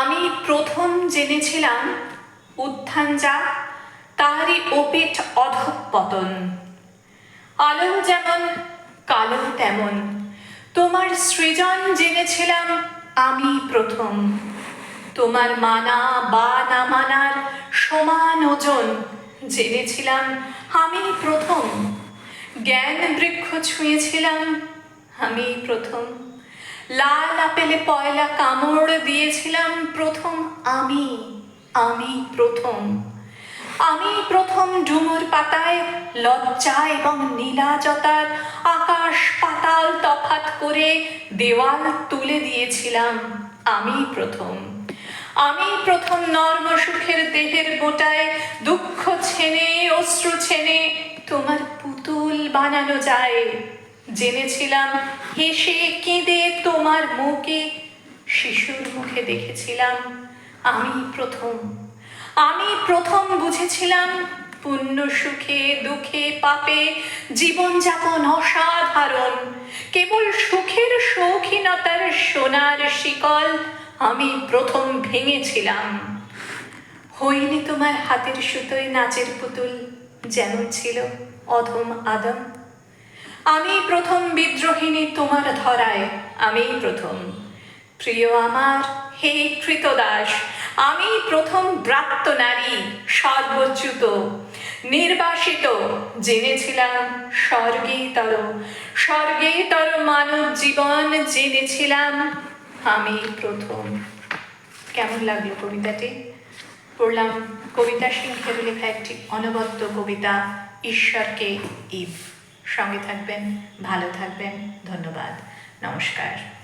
আমি প্রথম জেনেছিলাম উত্থান যা তাহারই ওপেট অধঃপতন আলো যেমন কালো তেমন। তোমার সৃজন জেনেছিলাম আমি প্রথম। তোমার মানা বা না মানার সমান ওজন জেনেছিলাম আমি প্রথম। জ্ঞান বৃক্ষ ছুঁয়েছিলাম আমি প্রথম। লাল আপেলে পয়লা কামড় দিয়েছিলাম প্রথম আমি আমি প্রথম। আমি প্রথম ডুমুর পাতায়, লজ্জা এবং নীলাজতার আকাশ পাতাল তফাত করে দেওয়াল তুলে দিয়েছিলাম আমি প্রথম। আমি প্রথম নর্ম সুখের দেহের গোটায়, দুঃখ ছেনে, অশ্রু ছেনে তোমার পুতুল বানানো যায়। জেনেছিলাম, হেসে কেঁদে তোমার মুখে, শিশুর মুখে দেখেছিলাম, আমি প্রথম। আমি প্রথম বুঝেছিলাম পুণ্য সুখে, দুঃখে, পাপে, জীবনযাপন অসাধারণ। কেবল সুখের শৌখিনতার সোনার শিকল আমি প্রথম ভেঙেছিলাম। হইনি তোমার হাতের সুতোয় নাচের পুতুল, যেমন ছিল অধম আদম। আমি প্রথম বিদ্রোহিণী তোমার ধরায় আমি প্রথম। প্রিয় আমার, হে কৃতদাস, আমি প্রথম ব্রাত্য নারী, সর্বচ্যুত। নির্বাসিত, জেনেছিলাম স্বর্গেতর। স্বর্গেতর মানব জীবন জেনেছিলাম, আমি প্রথম। কেমন লাগল কবিতাটি? পড়লাম কবিতা সিংহের লেখা একটি অনবদ্য কবিতা, ঈশ্বরকে ইভ সঙ্গে থাকবেন ভালো থাকবেন ধন্যবাদ নমস্কার।